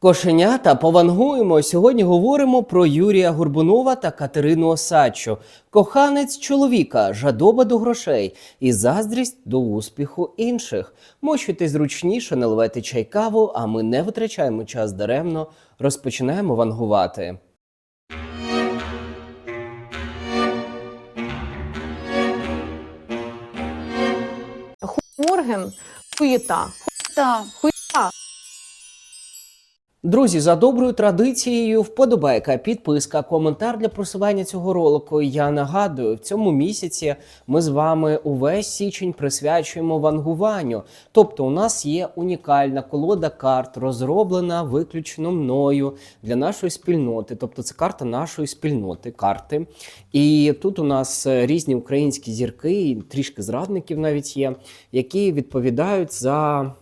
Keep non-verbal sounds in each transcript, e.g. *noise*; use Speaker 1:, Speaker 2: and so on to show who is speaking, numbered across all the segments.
Speaker 1: Кошенята повангуємо. Сьогодні говоримо про Юрія Горбунова та Катерину Осадчу. Коханець чоловіка, жадоба до грошей і заздрість до успіху інших. Мощуйте зручніше, наливайте чай каву, а ми не витрачаємо час даремно. Розпочинаємо вангувати.
Speaker 2: Морген хуєта.
Speaker 3: Та,
Speaker 2: Хуєта.
Speaker 1: Друзі, за доброю традицією, вподобайка, підписка, коментар для просування цього ролику. Я нагадую, в цьому місяці ми з вами увесь січень присвячуємо вангуванню. Тобто, у нас є унікальна колода карт, розроблена виключно мною для нашої спільноти. Тобто, це карта нашої спільноти, карти. І тут у нас е, різні українські зірки, трішки зрадників навіть є, які відповідають за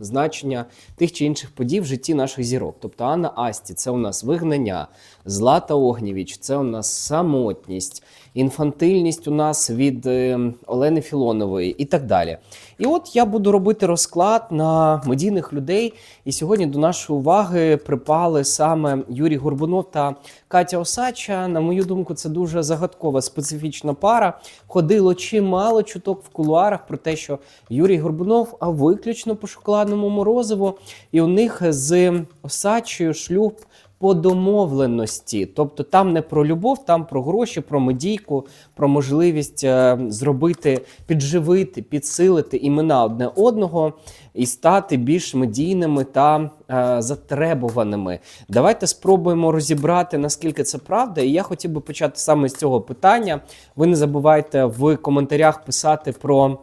Speaker 1: значення тих чи інших подій в житті наших зірок. Тобто Анна Асті це у нас вигнання, Злата Огнєвіч це у нас самотність, інфантильність у нас від е, Олени Філонової і так далі. І от я буду робити розклад на медійних людей. І сьогодні до нашої уваги припали саме Юрій Горбунов та Катя Осадча. На мою думку, це дуже загадкова специфічна пара. Ходило чимало чуток в кулуарах про те, що Юрій Горбунов а виключно по шоколадному морозиву, і у них з Осадчою шлюб по домовленості. Тобто там не про любов, там про гроші, про медійку, про можливість е, зробити, підживити, підсилити імена одне одного і стати більш медійними та е, затребуваними. Давайте спробуємо розібрати, наскільки це правда. І я хотів би почати саме з цього питання. Ви не забувайте в коментарях писати про.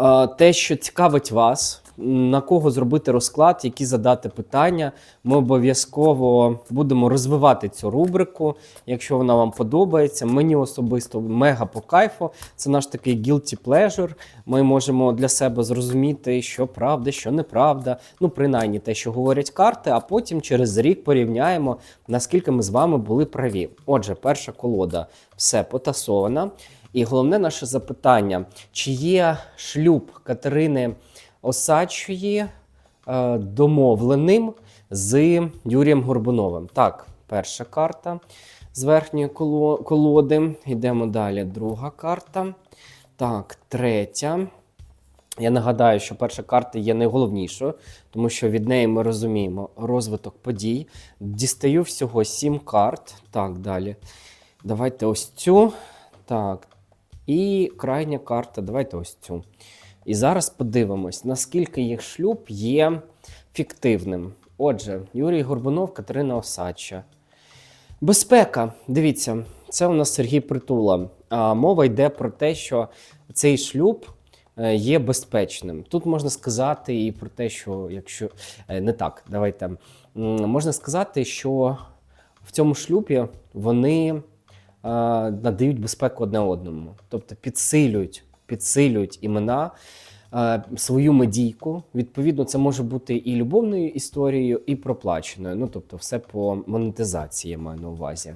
Speaker 1: Е, Те, що цікавить вас, на кого зробити розклад, які задати питання. Ми обов'язково будемо розвивати цю рубрику, якщо вона вам подобається. Мені особисто мега по кайфу. Це наш такий guilty pleasure. Ми можемо для себе зрозуміти, що правда, що неправда. Ну, принаймні те, що говорять карти, а потім через рік порівняємо, наскільки ми з вами були праві. Отже, перша колода все потасована. І головне наше запитання: чи є шлюб Катерини Осадчої е, домовленим з Юрієм Горбуновим? Так, перша карта з верхньої колоди. Йдемо далі. Друга карта. Так, третя. Я нагадаю, що перша карта є найголовнішою, тому що від неї ми розуміємо розвиток подій. Дістаю всього сім карт. Так, далі. Давайте ось цю. Так. І крайня карта. Давайте ось цю. І зараз подивимось, наскільки їх шлюб є фіктивним. Отже, Юрій Горбунов, Катерина Осадча. Безпека. Дивіться, це у нас Сергій Притула. А мова йде про те, що цей шлюб е, є безпечним. Тут можна сказати і про те, що якщо е, не так, давайте можна сказати, що в цьому шлюбі вони е, надають безпеку одне одному, тобто підсилюють, підсилюють імена. е, Свою медійку, відповідно, це може бути і любовною історією, і проплаченою. Ну, тобто, все по монетизації я маю на увазі.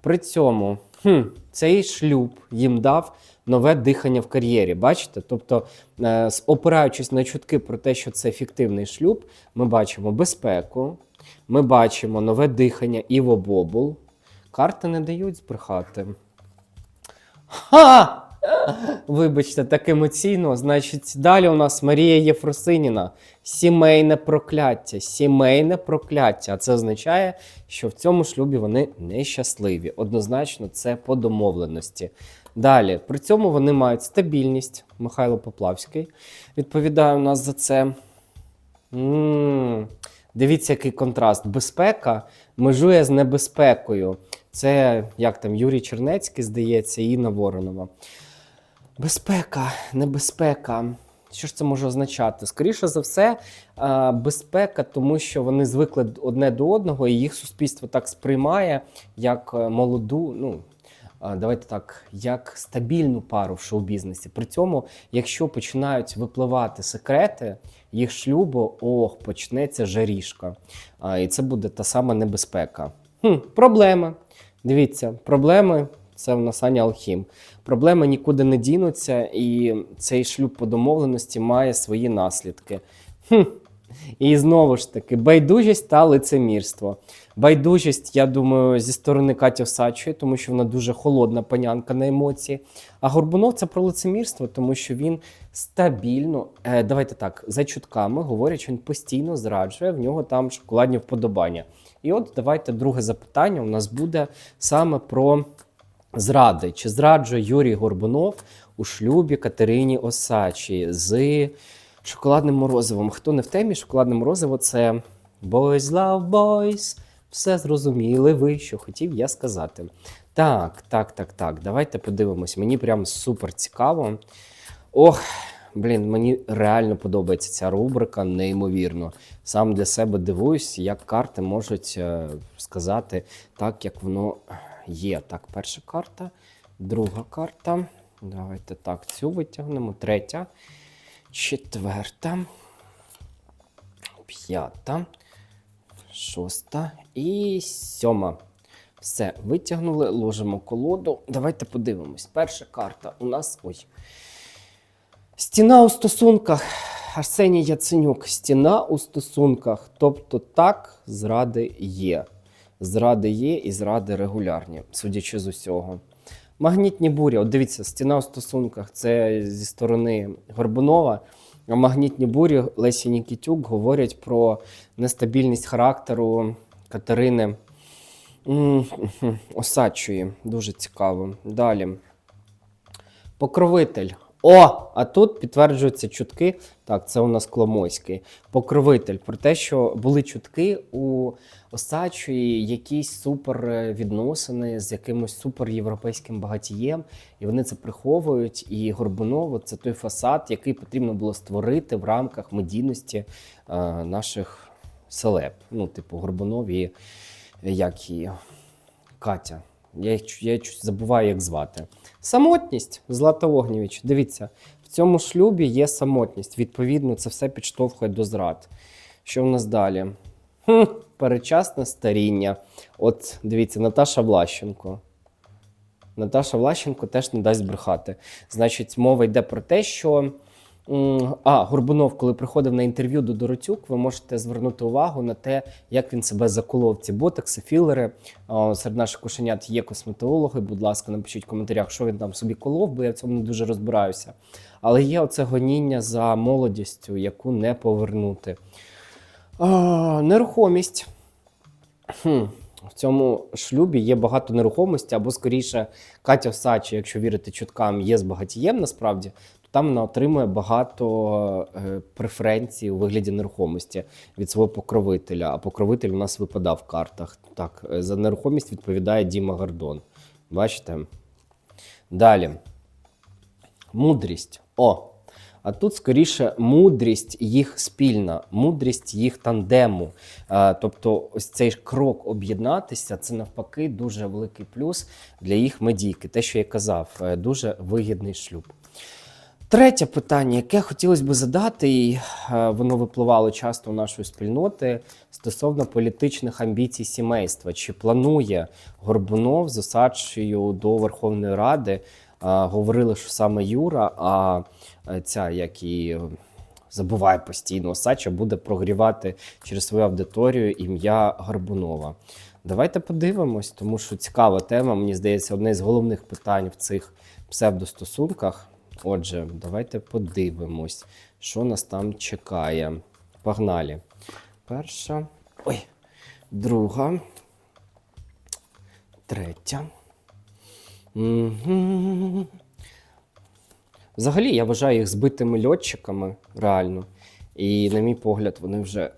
Speaker 1: При цьому хм, цей шлюб їм дав нове дихання в кар'єрі. Бачите? Тобто, е, опираючись на чутки про те, що це фіктивний шлюб, ми бачимо безпеку, ми бачимо нове дихання Іво Бобул. Карти не дають збрехати. Ха! Вибачте, так емоційно. Значить, далі у нас Марія Єфросиніна. Сімейне прокляття. Сімейне прокляття. А це означає, що в цьому шлюбі вони нещасливі. Однозначно, це по домовленості. Далі, при цьому вони мають стабільність. Михайло Поплавський відповідає у нас за це. м Дивіться, який контраст. Безпека межує з небезпекою. Це як там Юрій Чернецький, здається, і Інна Воронова. Безпека, небезпека. Що ж це може означати? Скоріше за все, безпека, тому що вони звикли одне до одного, і їх суспільство так сприймає як е, молоду, ну давайте так, як стабільну пару в шоу-бізнесі. При цьому, якщо починають випливати секрети їх шлюбу, ох, почнеться жарішка. І це буде та сама небезпека. Хм, проблема. Дивіться, проблеми це в нас Аня Алхім. Проблеми нікуди не дінуться, і цей шлюб по домовленості має свої наслідки. Хм, І знову ж таки, байдужість та лицемірство. Байдужість, я думаю, зі сторони Каті Осадчої, тому що вона дуже холодна панянка на емоції. А Горбунов це про лицемірство, тому що він стабільно, е, давайте так, за чутками говорять, що він постійно зраджує, в нього там шоколадні вподобання. І от давайте друге запитання у нас буде саме про зради. Чи зраджує Юрій Горбунов у шлюбі Катерині Осачі з шоколадним морозивом? Хто не в темі, шоколадне морозиво це Boys Love Boys. Все зрозуміли ви, що хотів я сказати. Так, так, так, так. Давайте подивимось. Мені прям супер цікаво. Ох, блін, мені реально подобається ця рубрика, неймовірно. Сам для себе дивуюсь, як карти можуть е, сказати так, як воно є. Так, перша карта, друга карта. Давайте так, цю витягнемо. Третя, четверта, п'ята, шоста і сьома. Все, витягнули, ложимо колоду. Давайте подивимось. Перша карта у нас. Ой. Стіна у стосунках. Арсеній Яценюк. Стіна у стосунках. Тобто так, зради є. Зради є і зради регулярні, судячи з усього. Магнітні бурі. От дивіться, стіна у стосунках це зі сторони Горбунова. Магнітні бурі Лесі Нікітюк говорять про нестабільність характеру Катерини *laughs* Осадчої. Дуже цікаво. Далі. Покровитель. О! А тут підтверджуються чутки. Так, це у нас Коломойський. Покровитель. Про те, що були чутки у Осадчої якісь супер е, відносини з якимось суперєвропейським багатієм, і вони це приховують. І Горбуново це той фасад, який потрібно було створити в рамках медійності е, наших селеб. Ну, типу, Горбунов і як її Катя. Я, їх я забуваю, як звати. Самотність Злата Огнєвіч. Дивіться, в цьому шлюбі є самотність. Відповідно, це все підштовхує до зрад. Що в нас далі? Хм, перечасне старіння. От дивіться, Наташа Влащенко. Наташа Влащенко теж не дасть брехати. Значить, мова йде про те, що. А, Горбунов, коли приходив на інтерв'ю до Доротюк, ви можете звернути увагу на те, як він себе заколов. Ці ботекси, філери. Серед наших кошенят є косметологи. Будь ласка, напишіть в коментарях, що він там собі колов, бо я в цьому не дуже розбираюся. Але є оце гоніння за молодістю, яку не повернути. А, нерухомість. Хм. В цьому шлюбі є багато нерухомості, або скоріше, Катя Всачі, якщо вірити чуткам, є з багатієм насправді, там вона отримує багато е, преференцій у вигляді нерухомості від свого покровителя. А покровитель у нас випадав в картах. Так, е, за нерухомість відповідає Діма Гордон. Бачите? Далі. Мудрість. О! А тут скоріше мудрість їх спільна, мудрість їх тандему. Тобто, ось цей крок об'єднатися це навпаки дуже великий плюс для їх медійки. Те, що я казав, е, дуже вигідний шлюб. Третє питання, яке хотілося б задати, і е, воно випливало часто у нашої спільноти стосовно політичних амбіцій сімейства. Чи планує Горбунов з Осадчою до Верховної Ради? Говорили, що саме Юра, а е, ця, як і е, забуває постійно, Осадча буде прогрівати через свою аудиторію ім'я Горбунова. Давайте подивимось, тому що цікава тема. Мені здається, одне з головних питань в цих псевдостосунках. Отже, давайте подивимось, що нас там чекає. Погнали. Перша. Ой, друга. Третя. Взагалі, я вважаю їх збитими льотчиками, реально. І, на мій погляд, вони вже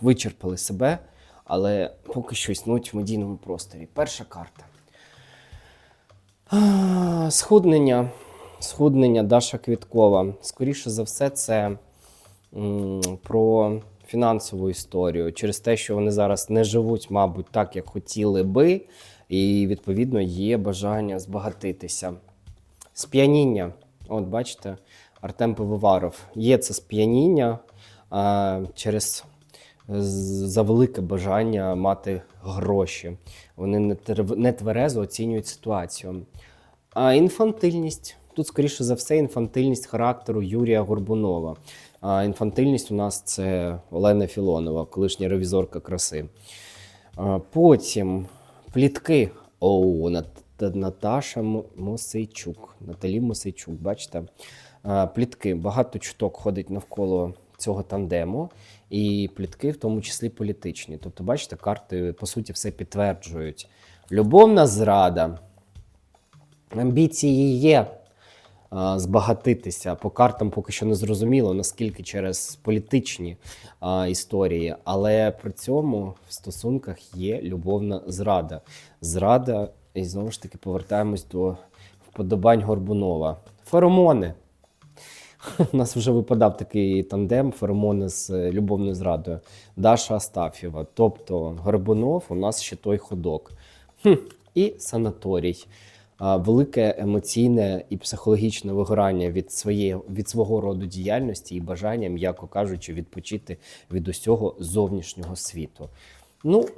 Speaker 1: вичерпали себе, але поки що існують в медійному просторі. Перша карта. Схуднення. Схуднення Даша Квіткова. Скоріше за все, це про фінансову історію. Через те, що вони зараз не живуть, мабуть, так, як хотіли би, і відповідно є бажання збагатитися. Сп'яніння. От бачите, Артем Пивоваров. Є це сп'яніння через з- за велике бажання мати гроші. Вони не тверезо оцінюють ситуацію. А інфантильність. Тут скоріше за все, інфантильність характеру Юрія Горбунова. А інфантильність у нас це Олена Філонова, колишня ревізорка краси. Потім плітки. Оу, Нат- Наташа Мо- Мосейчук. Наталі Мосейчук, бачите? Плітки. Багато чуток ходить навколо цього тандему, і плітки, в тому числі політичні. Тобто, бачите, карти по суті все підтверджують. Любовна зрада. Амбіції є збагатитися. По картам поки що не зрозуміло, наскільки через політичні історії, але при цьому в стосунках є любовна зрада. Зрада, і знову ж таки повертаємось до вподобань Горбунова. Феромони. *laughs* У нас вже випадав такий тандем феромони з е, любовною зрадою. Даша Астафєва. Тобто Горбунов у нас ще той ходок. Хм. І санаторій. Велике емоційне і психологічне вигорання від, своєї, від свого роду діяльності і бажання, м'яко кажучи, відпочити від усього зовнішнього світу. Ну,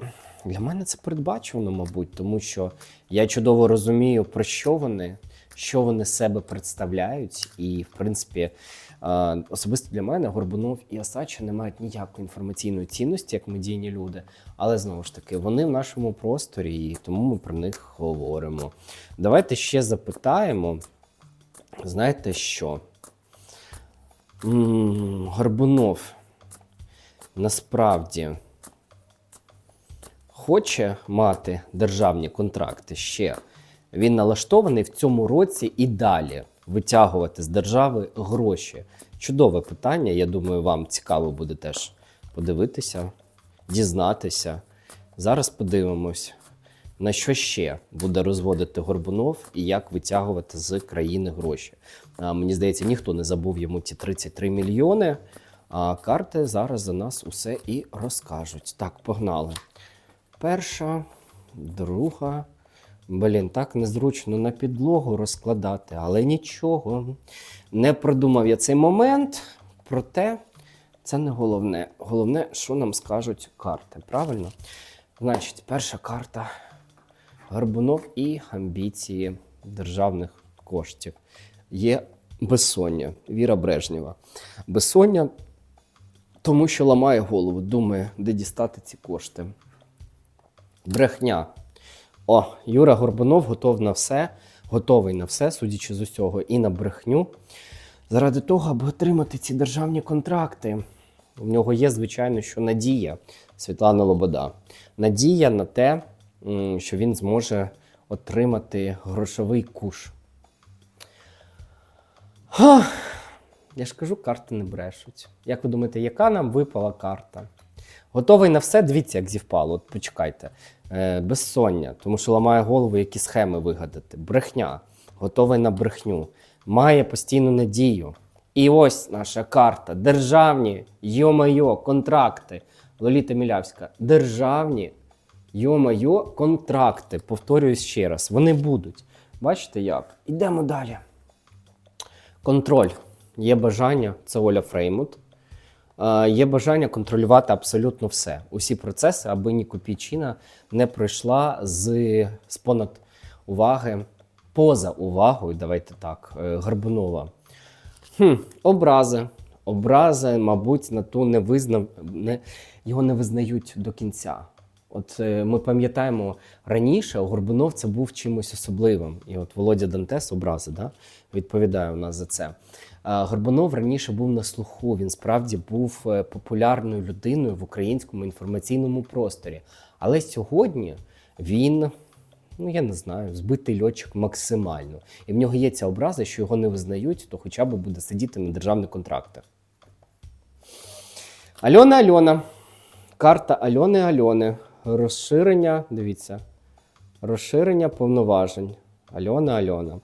Speaker 1: для мене це передбачено, мабуть, тому що я чудово розумію, про що вони, що вони себе представляють, і, в принципі, особисто для мене Горбунов і Осадча не мають ніякої інформаційної цінності як медійні люди. Але знову ж таки, вони в нашому просторі, і тому ми про них говоримо. Давайте ще запитаємо. Знаєте що? Горбунов насправді хоче мати державні контракти ще. Він налаштований в цьому році і далі витягувати з держави гроші. Чудове питання. Я думаю, вам цікаво буде теж подивитися, дізнатися. Зараз подивимось, на що ще буде розводити Горбунов і як витягувати з країни гроші. А, мені здається, ніхто не забув йому ті 33 мільйони. А карти зараз за нас усе і розкажуть. Так, погнали. Перша, друга. Блін, так незручно на підлогу розкладати, але нічого. Не продумав я цей момент. Проте це не головне. Головне, що нам скажуть карти. Правильно? Значить, перша карта Горбунов і амбіції державних коштів. Є безсоння, Віра Брежнєва. Безсоння, тому що ламає голову, думає, де дістати ці кошти. Брехня. О, Юра Горбунов готов на все, готовий на все, судячи з усього, і на брехню. Заради того, аби отримати ці державні контракти. У нього є, звичайно, що надія Світлана Лобода. Надія на те, що він зможе отримати грошовий куш. Ха! Я ж кажу, карти не брешуть. Як ви думаєте, яка нам випала карта? Готовий на все, дивіться, як зівпало. От почекайте. Е, безсоння, тому що ламає голову, які схеми вигадати. Брехня, готовий на брехню, має постійну надію. І ось наша карта. Державні, йо-майо, контракти. Лоліта Мілявська. Державні, йо-майо, контракти. Повторююсь ще раз, вони будуть. Бачите як? Ідемо далі. Контроль. Є бажання, це Оля Фреймут. Е, Є бажання контролювати абсолютно все, усі процеси, аби ні копійчина не пройшла з, з понад уваги, поза увагою, давайте так, е, Горбунова. Хм, образи. Образи, мабуть, на ту не визнав, не, його не визнають до кінця. От е, ми пам'ятаємо раніше, Горбунов це був чимось особливим. І от Володя Дантес, образи, да, відповідає у нас за це. Горбунов раніше був на слуху. Він справді був е, популярною людиною в українському інформаційному просторі. Але сьогодні він, ну я не знаю, збитий льотчик максимально. І в нього є ця образа, що його не визнають, то хоча б буде сидіти на державних контрактах. Альона Альона. Карта Альони Альони. Розширення, дивіться, розширення повноважень. Альона Альона.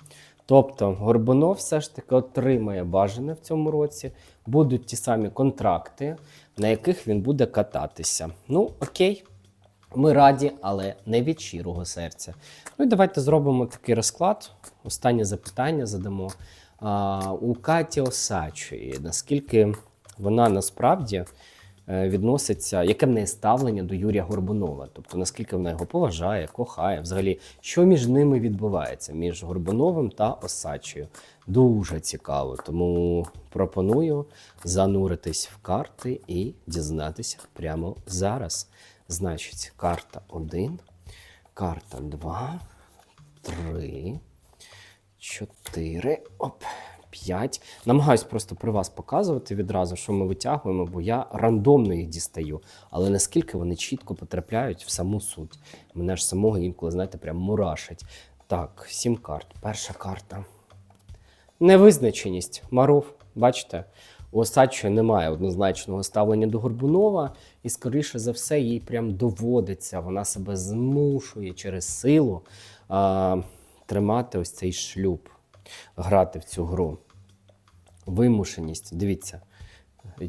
Speaker 1: Тобто Горбунов все ж таки отримає бажане в цьому році. Будуть ті самі контракти, на яких він буде кататися. Ну, окей, ми раді, але не від щирого серця. Ну і давайте зробимо такий розклад. Останнє запитання задамо. А, у Каті Осачої, наскільки вона насправді відноситься, яке в неї ставлення до Юрія Горбунова, тобто наскільки вона його поважає, кохає, взагалі, що між ними відбувається, між Горбуновим та Осадчою. Дуже цікаво. Тому пропоную зануритись в карти і дізнатися прямо зараз. Значить, карта 1, карта 2, 3, 4, оп, 5. Намагаюсь просто при вас показувати відразу, що ми витягуємо, бо я рандомно їх дістаю. Але наскільки вони чітко потрапляють в саму суть. Мене ж самого інколи, знаєте, прям мурашить. Так, 7 карт. Перша карта. Невизначеність. Маров, бачите, у Осадчої немає однозначного ставлення до Горбунова, і, скоріше за все, їй прям доводиться, вона себе змушує через силу тримати ось цей шлюб, грати в цю гру. Вимушеність. Дивіться.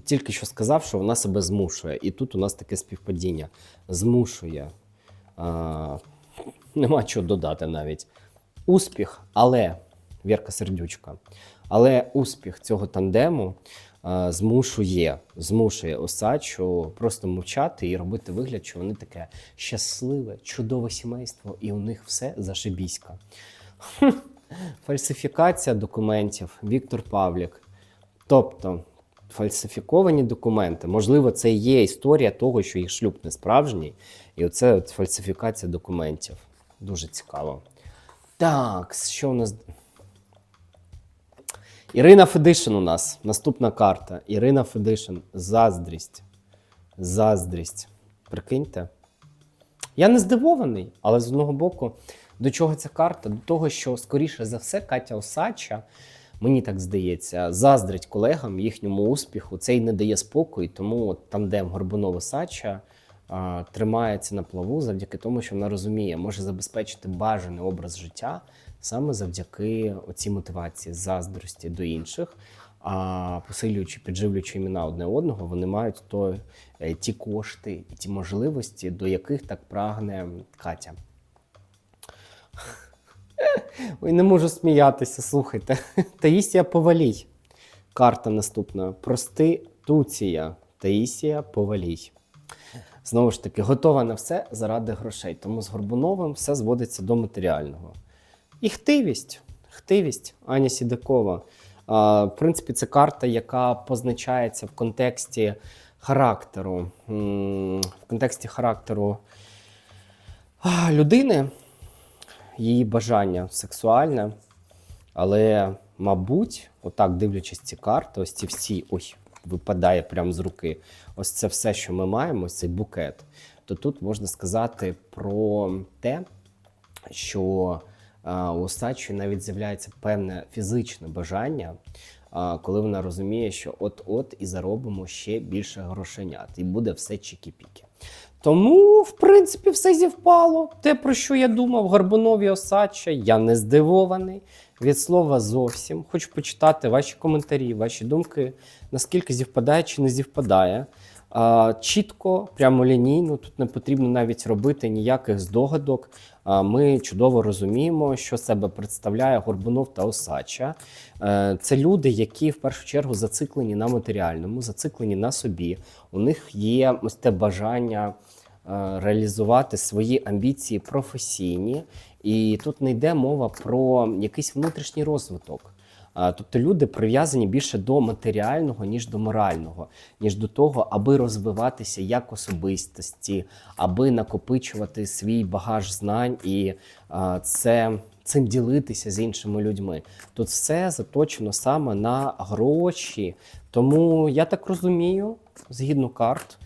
Speaker 1: Тільки що сказав, що вона себе змушує. І тут у нас таке співпадіння. Змушує. А, нема чого додати навіть. Успіх, але Вірка Сердючка. Але успіх цього тандему а, змушує, змушує Осадчу просто мовчати і робити вигляд, що вони таке щасливе, чудове сімейство, і у них все зашибіська. Фальсифікація документів. Віктор Павлік. Тобто, фальсифіковані документи. Можливо, це є історія того, що їх шлюб не справжній. І оце от фальсифікація документів. Дуже цікаво. Так, що у нас. Ірина Федишин у нас. Наступна карта. Ірина Федишин. Заздрість. Заздрість. Прикиньте. Я не здивований, але з одного боку, до чого ця карта? До того, що, скоріше за все, Катя Осадча, мені так здається, заздрить колегам їхньому успіху. Це й не дає спокою, тому от тандем горбунов осадча а, тримається на плаву завдяки тому, що вона розуміє, може забезпечити бажаний образ життя саме завдяки оцій мотивації, заздрості до інших. А посилюючи, підживлюючи імена одне одного, вони мають то, е, ті кошти і ті можливості, до яких так прагне Катя. Ой, не можу сміятися, слухайте. *laughs* Таїсія Повалій. Карта наступна. Проституція. Таїсія Повалій. Знову ж таки, готова на все заради грошей. Тому з Горбуновим все зводиться до матеріального. І хтивість. Хтивість Аня Сідакова. А, в принципі, це карта, яка позначається в контексті характеру. В контексті характеру людини, її бажання сексуальне. Але, мабуть, отак дивлячись ці карти, ось ці всі, ой, випадає прямо з руки. Ось це все, що ми маємо, ось цей букет. То тут можна сказати про те, що а, у Осадчої навіть з'являється певне фізичне бажання, а, коли вона розуміє, що от-от і заробимо ще більше грошенят, і буде все чікі-піки. Тому, в принципі, все зівпало. Те, про що я думав, Горбунові Осадча, я не здивований. Від слова зовсім. Хочу почитати ваші коментарі, ваші думки, наскільки зівпадає чи не зівпадає. Чітко, прямолінійно, тут не потрібно навіть робити ніяких здогадок. Ми чудово розуміємо, що себе представляє Горбунов та Осадча. Е, Це люди, які в першу чергу зациклені на матеріальному, зациклені на собі. У них є ось те бажання е, реалізувати свої амбіції професійні. І тут не йде мова про якийсь внутрішній розвиток. Тобто люди прив'язані більше до матеріального, ніж до морального, ніж до того, аби розвиватися як особистості, аби накопичувати свій багаж знань і це, цим ділитися з іншими людьми. Тут все заточено саме на гроші. Тому я так розумію, згідно карт,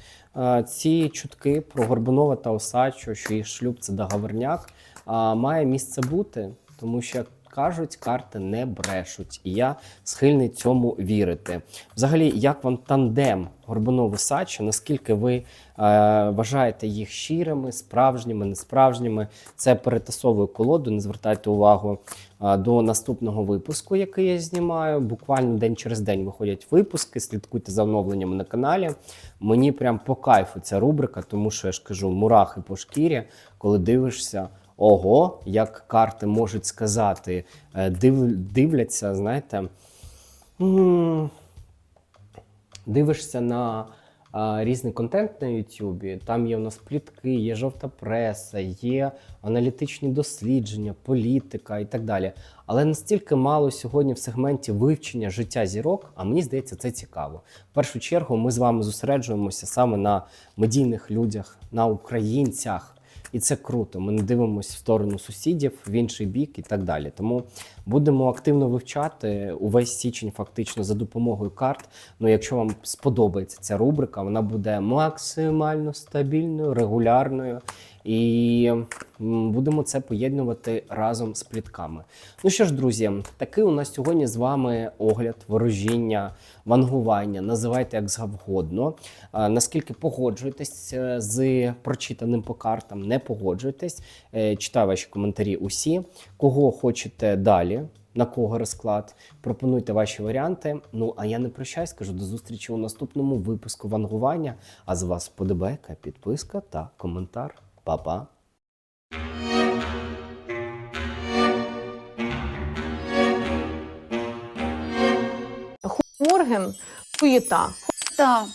Speaker 1: ці чутки про Горбунова та Осадчу, що їх шлюб це договорняк, має місце бути, тому що кажуть, карти не брешуть, і я схильний цьому вірити. Взагалі, як вам тандем Горбунов Осадча, наскільки ви е, вважаєте їх щирими, справжніми, несправжніми? Це перетасовую колоду. Не звертайте увагу е, до наступного випуску, який я знімаю. Буквально день через день виходять випуски. Слідкуйте за оновленнями на каналі. Мені прям по кайфу ця рубрика, тому що я ж кажу, мурахи по шкірі, коли дивишся. Ого, як карти можуть сказати, е, див, дивляться, знаєте, дивишся на різний контент на Ютубі. Там є у нас плітки, є жовта преса, є аналітичні дослідження, політика і так далі. Але настільки мало сьогодні в сегменті вивчення життя зірок, а мені здається, це цікаво. В першу чергу ми з вами зосереджуємося саме на медійних людях, на українцях. І це круто. Ми не дивимося в сторону сусідів, в інший бік і так далі. Тому будемо активно вивчати увесь січень, фактично за допомогою карт. Ну, якщо вам сподобається ця рубрика, вона буде максимально стабільною, регулярною. І будемо це поєднувати разом з плітками. Ну що ж, друзі, такий у нас сьогодні з вами огляд, ворожіння, вангування, називайте як завгодно. Наскільки погоджуєтесь е, з прочитаним по картам, не погоджуєтесь. Е, Читаю ваші коментарі усі. Кого хочете далі, на кого розклад, пропонуйте ваші варіанти. Ну а я не прощаюсь, кажу до зустрічі у наступному випуску вангування. А з вас вподобайка, підписка та коментар. Па-па!
Speaker 2: Морген хуєта.
Speaker 3: Да.